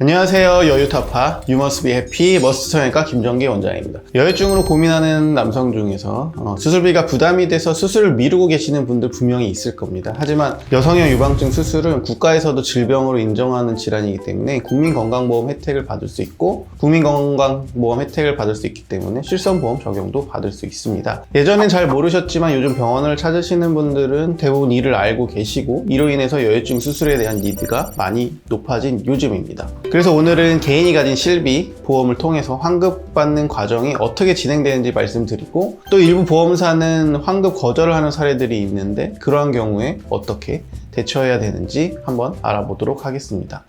안녕하세요. 여유타파 유머스 비 해피 머스트 성형외과 김정기 원장입니다. 여유증으로 고민하는 남성 중에서 어, 수술비가 부담이 돼서 수술을 미루고 계시는 분들 분명히 있을 겁니다. 하지만 여성형 유방증 수술은 국가에서도 질병으로 인정하는 질환이기 때문에 국민건강보험 혜택을 받을 수 있고 국민건강보험 혜택을 받을 수 있기 때문에 실손보험 적용도 받을 수 있습니다. 예전엔 잘 모르셨지만 요즘 병원을 찾으시는 분들은 대부분 이를 알고 계시고 이로 인해서 여유증 수술에 대한 니드가 많이 높아진 요즘입니다. 그래서 오늘은 개인이 가진 실비 보험을 통해서 환급받는 과정이 어떻게 진행되는지 말씀드리고 또 일부 보험사는 환급 거절을 하는 사례들이 있는데 그러한 경우에 어떻게 대처해야 되는지 한번 알아보도록 하겠습니다.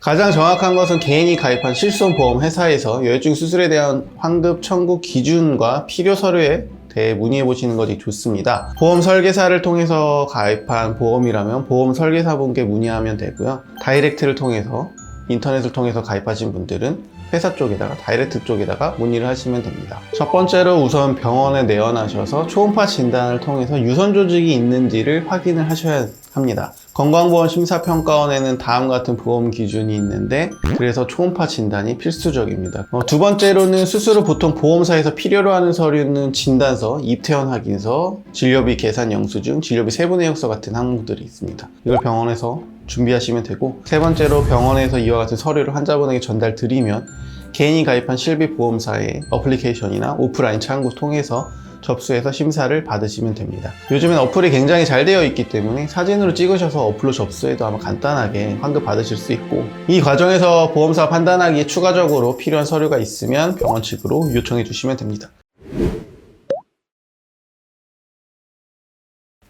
가장 정확한 것은 개인이 가입한 실손보험 회사에서 여유증 수술에 대한 환급 청구 기준과 필요 서류에 대해 문의해 보시는 것이 좋습니다. 보험 설계사를 통해서 가입한 보험이라면 보험 설계사분께 문의하면 되고요. 다이렉트를 통해서 인터넷을 통해서 가입하신 분들은 회사 쪽에다가 다이렉트 쪽에다가 문의를 하시면 됩니다. 첫 번째로 우선 병원에 내원하셔서 초음파 진단을 통해서 유선 조직이 있는지를 확인을 하셔야 합니다. 건강보험 심사평가원에는 다음 같은 보험 기준이 있는데 그래서 초음파 진단이 필수적입니다. 어, 두 번째로는 수술 후 보통 보험사에서 필요로 하는 서류는 진단서, 입퇴원 확인서, 진료비 계산 영수증, 진료비 세부 내역서 같은 항목들이 있습니다. 이걸 병원에서 준비하시면 되고 세 번째로 병원에서 이와 같은 서류를 환자분에게 전달 드리면 개인이 가입한 실비 보험사의 어플리케이션이나 오프라인 창구 통해서 접수해서 심사를 받으시면 됩니다. 요즘엔 어플이 굉장히 잘 되어 있기 때문에 사진으로 찍으셔서 어플로 접수해도 아마 간단하게 환급 받으실 수 있고 이 과정에서 보험사 판단하기에 추가적으로 필요한 서류가 있으면 병원 측으로 요청해 주시면 됩니다.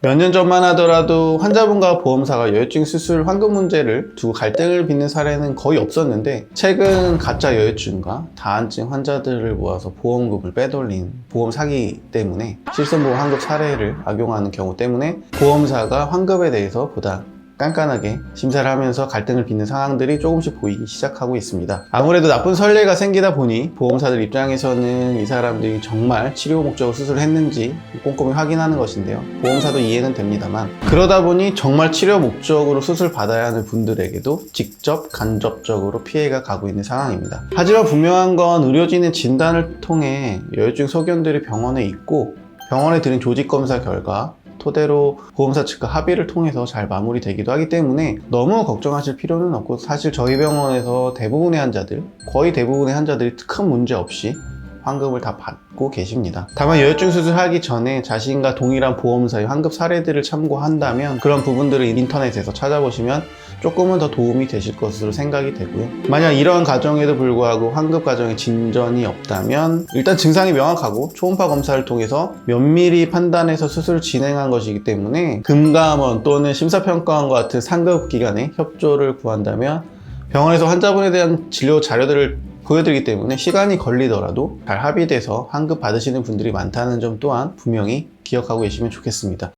몇 년 전만 하더라도 환자분과 보험사가 여유증 수술 환급 문제를 두고 갈등을 빚는 사례는 거의 없었는데 최근 가짜 여유증과 다한증 환자들을 모아서 보험금을 빼돌린 보험 사기 때문에 실손보험 환급 사례를 악용하는 경우 때문에 보험사가 환급에 대해서 보다 깐깐하게 심사를 하면서 갈등을 빚는 상황들이 조금씩 보이기 시작하고 있습니다. 아무래도 나쁜 선례가 생기다 보니 보험사들 입장에서는 이 사람들이 정말 치료 목적으로 수술을 했는지 꼼꼼히 확인하는 것인데요. 보험사도 이해는 됩니다만 그러다 보니 정말 치료 목적으로 수술 받아야 하는 분들에게도 직접 간접적으로 피해가 가고 있는 상황입니다. 하지만 분명한 건 의료진의 진단을 통해 여유증 소견들이 병원에 있고 병원에 드린 조직 검사 결과 토대로 보험사 측과 합의를 통해서 잘 마무리되기도 하기 때문에 너무 걱정하실 필요는 없고 사실 저희 병원에서 대부분의 환자들 거의 대부분의 환자들이 큰 문제 없이 환급을 다 받고 계십니다. 다만 여유증 수술하기 전에 자신과 동일한 보험사의 환급 사례들을 참고한다면 그런 부분들을 인터넷에서 찾아보시면 조금은 더 도움이 되실 것으로 생각이 되고요. 만약 이러한 과정에도 불구하고 환급 과정에 진전이 없다면 일단 증상이 명확하고 초음파 검사를 통해서 면밀히 판단해서 수술을 진행한 것이기 때문에 금감원 또는 심사평가원과 같은 상급 기관의 협조를 구한다면 병원에서 환자분에 대한 진료 자료들을 보여드리기 때문에 시간이 걸리더라도 잘 합의돼서 환급 받으시는 분들이 많다는 점 또한 분명히 기억하고 계시면 좋겠습니다.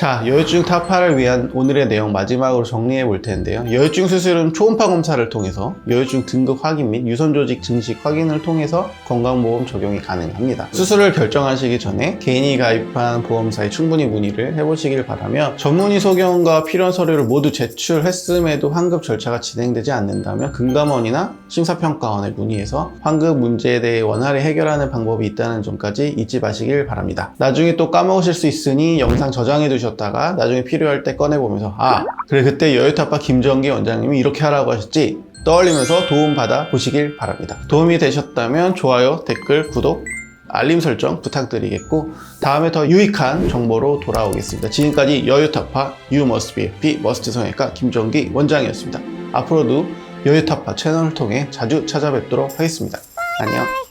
자, 여유증 타파를 위한 오늘의 내용 마지막으로 정리해 볼 텐데요. 여유증 수술은 초음파 검사를 통해서 여유증 등급 확인 및 유선 조직 증식 확인을 통해서 건강보험 적용이 가능합니다. 수술을 결정하시기 전에 개인이 가입한 보험사에 충분히 문의를 해보시길 바라며 전문의 소견과 필요한 서류를 모두 제출했음에도 환급 절차가 진행되지 않는다면 금감원이나 심사평가원에 문의해서 환급 문제에 대해 원활히 해결하는 방법이 있다는 점까지 잊지 마시길 바랍니다. 나중에 또 까먹으실 수 있으니 영상 저장해 두 셨다가 나중에 필요할 때 꺼내보면서 아 그래 그때 여유타파 김정기 원장님이 이렇게 하라고 하셨지 떠올리면서 도움받아 보시길 바랍니다. 도움이 되셨다면 좋아요, 댓글, 구독, 알림 설정 부탁드리겠고 다음에 더 유익한 정보로 돌아오겠습니다. 지금까지 여유타파 유머스 BFP 머스트 성형외과 김정기 원장이었습니다. 앞으로도 여유타파 채널을 통해 자주 찾아뵙도록 하겠습니다. 안녕.